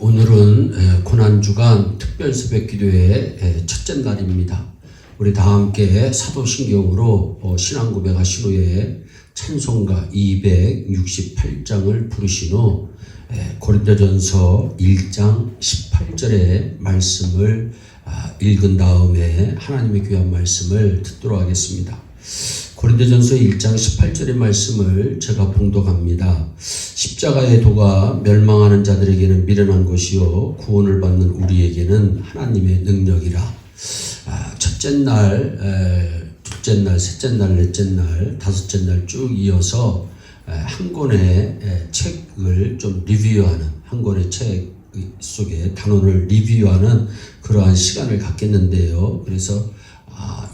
오늘은 고난주간 특별 새벽 기도의 첫째 날입니다. 우리 다 함께 사도신경으로 어, 신앙 고백하신 후에 찬송가 268장을 부르신 후 고린도전서 1장 18절의 말씀을 아, 읽은 다음에 하나님의 귀한 말씀을 듣도록 하겠습니다. 고린도전서 1장 18절의 말씀을 제가 봉독합니다. 십자가의 도가 멸망하는 자들에게는 미련한 것이요 구원을 받는 우리에게는 하나님의 능력이라. 아, 첫째 날, 에, 둘째 날, 셋째 날, 넷째 날, 다섯째 날 쭉 이어서 에, 한 권의 에, 책을 좀 리뷰하는 한 권의 책 속에 단원을 리뷰하는 그러한 시간을 갖겠는데요. 그래서 아,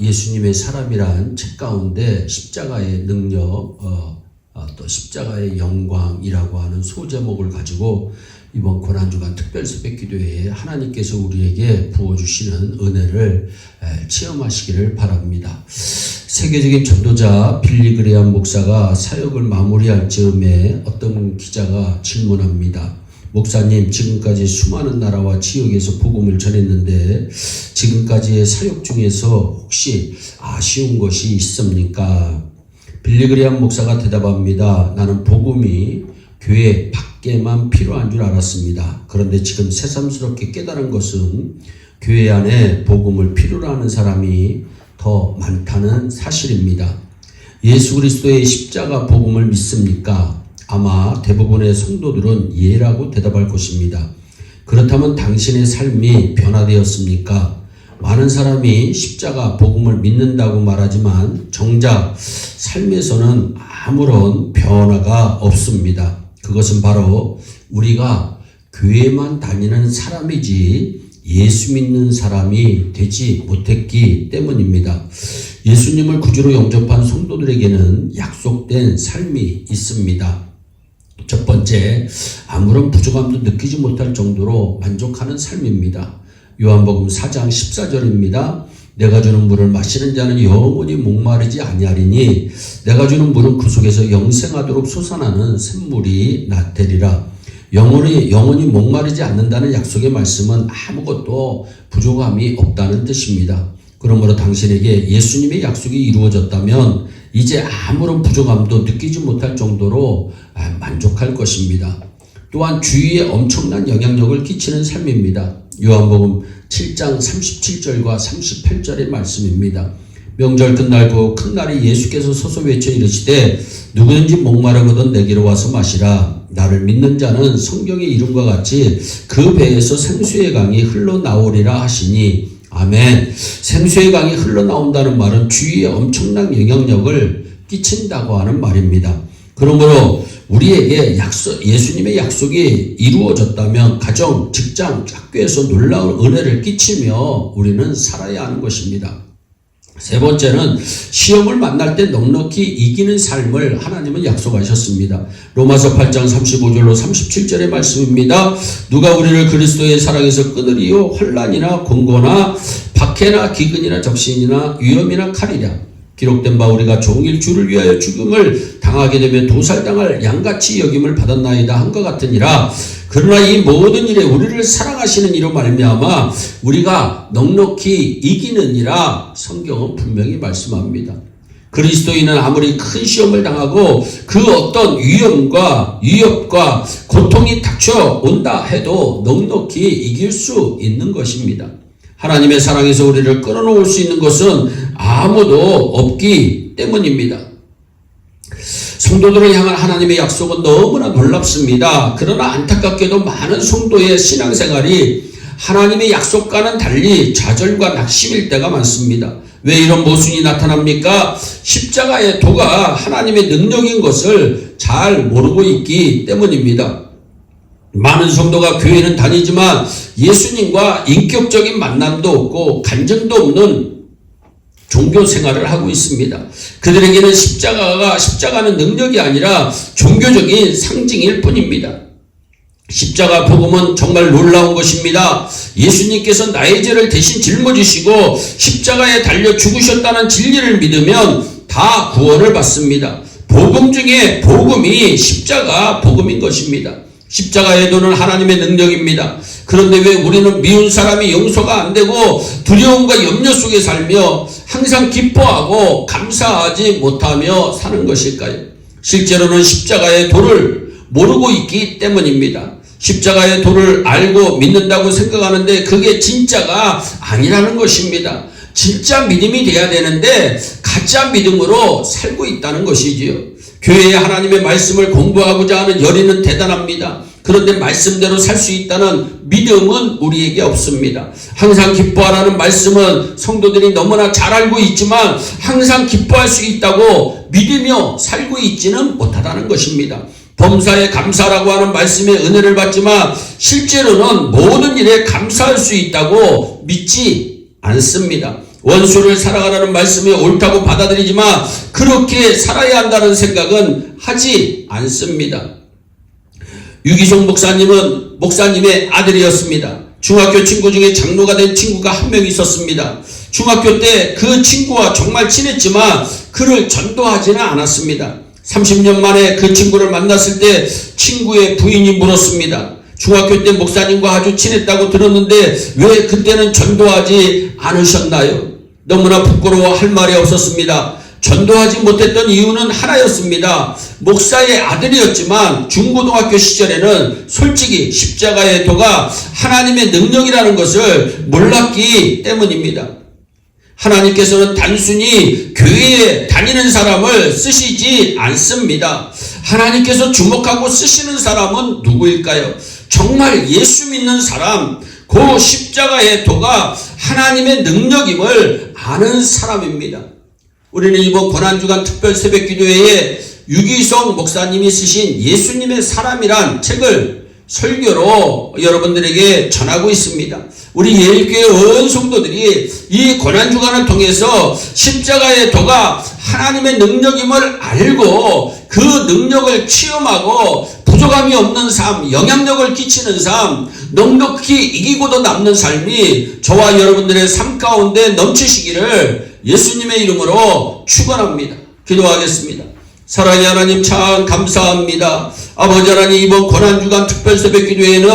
예수님의 사람이란 책 가운데 십자가의 능력, 어, 어, 또 십자가의 영광이라고 하는 소제목을 가지고 이번 고난주간 특별 새벽 기도회에 하나님께서 우리에게 부어주시는 은혜를 에, 체험하시기를 바랍니다. 세계적인 전도자 빌리 그레암 목사가 사역을 마무리할 즈음에 어떤 기자가 질문합니다. 목사님, 지금까지 수많은 나라와 지역에서 복음을 전했는데 지금까지의 사역 중에서 혹시 아쉬운 것이 있습니까? 빌리그리안 목사가 대답합니다. 나는 복음이 교회 밖에만 필요한 줄 알았습니다. 그런데 지금 새삼스럽게 깨달은 것은 교회 안에 복음을 필요로 하는 사람이 더 많다는 사실입니다. 예수 그리스도의 십자가 복음을 믿습니까? 아마 대부분의 성도들은 예라고 대답할 것입니다. 그렇다면 당신의 삶이 변화되었습니까? 많은 사람이 십자가 복음을 믿는다고 말하지만 정작 삶에서는 아무런 변화가 없습니다. 그것은 바로 우리가 교회만 다니는 사람이지 예수 믿는 사람이 되지 못했기 때문입니다. 예수님을 구주로 영접한 성도들에게는 약속된 삶이 있습니다. 첫 번째, 아무런 부족함도 느끼지 못할 정도로 만족하는 삶입니다. 요한복음 4장 14절입니다. 내가 주는 물을 마시는 자는 영원히 목마르지 아니하리니 내가 주는 물은 그 속에서 영생하도록 솟아나는 샘물이 나되리라. 영원히 영원히 목마르지 않는다는 약속의 말씀은 아무것도 부족함이 없다는 뜻입니다. 그러므로 당신에게 예수님의 약속이 이루어졌다면 이제 아무런 부족함도 느끼지 못할 정도로 아, 만족할 것입니다. 또한 주위에 엄청난 영향력을 끼치는 삶입니다. 요한복음 7장 37절과 38절의 말씀입니다. 명절 끝날고 큰 날에 예수께서 서서 외쳐 이르시되 누구든지 목마르거든 내게로 와서 마시라 나를 믿는 자는 성경의 이름과 같이 그 배에서 생수의 강이 흘러나오리라 하시니 아멘. 생수의 강이 흘러나온다는 말은 주위에 엄청난 영향력을 끼친다고 하는 말입니다. 그러므로 우리에게 약속, 예수님의 약속이 이루어졌다면 가정, 직장, 학교에서 놀라운 은혜를 끼치며 우리는 살아야 하는 것입니다. 세 번째는 시험을 만날 때 넉넉히 이기는 삶을 하나님은 약속하셨습니다. 로마서 8장 35절로 37절의 말씀입니다. 누가 우리를 그리스도의 사랑에서 끊으리요 환란이나 공고나 박해나 기근이나 적신이나 위험이나 칼이랴 기록된 바 우리가 종일 주를 위하여 죽음을 당하게 되면 도살당할 양같이 여김을 받았나이다 한 것 같으니라 그러나 이 모든 일에 우리를 사랑하시는 이로 말미암아 우리가 넉넉히 이기느니라 성경은 분명히 말씀합니다. 그리스도인은 아무리 큰 시험을 당하고 그 어떤 위험과 위협과 고통이 닥쳐 온다 해도 넉넉히 이길 수 있는 것입니다. 하나님의 사랑에서 우리를 끌어놓을 수 있는 것은 아무도 없기 때문입니다. 성도들을 향한 하나님의 약속은 너무나 놀랍습니다. 그러나 안타깝게도 많은 성도의 신앙생활이 하나님의 약속과는 달리 좌절과 낙심일 때가 많습니다. 왜 이런 모순이 나타납니까? 십자가의 도가 하나님의 능력인 것을 잘 모르고 있기 때문입니다. 많은 성도가 교회는 다니지만 예수님과 인격적인 만남도 없고 간증도 없는 종교 생활을 하고 있습니다. 그들에게는 십자가가 십자가는 능력이 아니라 종교적인 상징일 뿐입니다. 십자가 복음은 정말 놀라운 것입니다. 예수님께서 나의 죄를 대신 짊어지시고 십자가에 달려 죽으셨다는 진리를 믿으면 다 구원을 받습니다. 복음 중에 복음이 십자가 복음인 것입니다. 십자가의 도는 하나님의 능력입니다. 그런데 왜 우리는 미운 사람이 용서가 안 되고 두려움과 염려 속에 살며 항상 기뻐하고 감사하지 못하며 사는 것일까요? 실제로는 십자가의 도를 모르고 있기 때문입니다. 십자가의 도를 알고 믿는다고 생각하는데 그게 진짜가 아니라는 것입니다. 진짜 믿음이 돼야 되는데 가짜 믿음으로 살고 있다는 것이지요. 교회에 하나님의 말씀을 공부하고자 하는 열의는 대단합니다. 그런데 말씀대로 살 수 있다는 믿음은 우리에게 없습니다. 항상 기뻐하라는 말씀은 성도들이 너무나 잘 알고 있지만 항상 기뻐할 수 있다고 믿으며 살고 있지는 못하다는 것입니다. 범사에 감사라고 하는 말씀에 은혜를 받지만 실제로는 모든 일에 감사할 수 있다고 믿지 않습니다. 원수를 사랑하라는 말씀이 옳다고 받아들이지만 그렇게 살아야 한다는 생각은 하지 않습니다. 유기성 목사님은 목사님의 아들이었습니다. 중학교 친구 중에 장로가 된 친구가 한 명 있었습니다. 중학교 때 그 친구와 정말 친했지만 그를 전도하지는 않았습니다. 30년 만에 그 친구를 만났을 때 친구의 부인이 물었습니다. 중학교 때 목사님과 아주 친했다고 들었는데 왜 그때는 전도하지 않으셨나요? 너무나 부끄러워 할 말이 없었습니다. 전도하지 못했던 이유는 하나였습니다. 목사의 아들이었지만 중고등학교 시절에는 솔직히 십자가의 도가 하나님의 능력이라는 것을 몰랐기 때문입니다. 하나님께서는 단순히 교회에 다니는 사람을 쓰시지 않습니다. 하나님께서 주목하고 쓰시는 사람은 누구일까요? 정말 예수 믿는 사람, 그 십자가의 도가 하나님의 능력임을 아는 사람입니다. 우리는 이번 고난주간 특별 새벽 기도회에 유기성 목사님이 쓰신 예수님의 사람이란 책을 설교로 여러분들에게 전하고 있습니다. 우리 예일교회 온 성도들이 이 고난주간을 통해서 십자가의 도가 하나님의 능력임을 알고 그 능력을 체험하고 부족함이 없는 삶, 영향력을 끼치는 삶, 넉넉히 이기고도 남는 삶이 저와 여러분들의 삶 가운데 넘치시기를 예수님의 이름으로 축원합니다. 기도하겠습니다. 사랑의 하나님 참 감사합니다. 아버지 하나님 이번 고난주간 특별새벽 기도회에는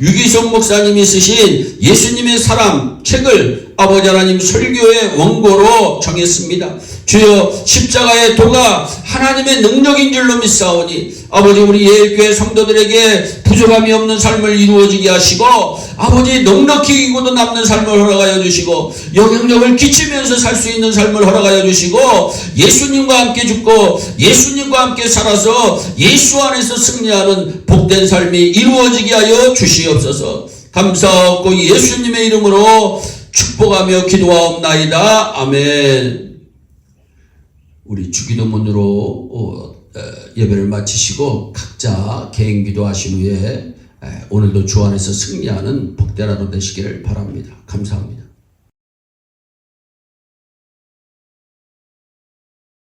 유기성 목사님이 쓰신 예수님의 사람 책을 아버지 하나님 설교의 원고로 정했습니다. 주여 십자가의 도가 하나님의 능력인 줄로 믿사오니 아버지 우리 예일교회 성도들에게 부족함이 없는 삶을 이루어지게 하시고 아버지 넉넉히 이고도 남는 삶을 허락하여 주시고 영향력을 끼치면서 살 수 있는 삶을 허락하여 주시고 예수님과 함께 죽고 예수님과 함께 살아서 예수 안에서 승리하는 복된 삶이 이루어지게 하여 주시옵소서 감사하고 예수님의 이름으로 축복하며 기도하옵나이다 아멘 우리 주기도문으로 어, 예배를 마치시고 각자 개인 기도하신 후에 오늘도 주 안에서 승리하는 하루 되시기를 바랍니다. 감사합니다.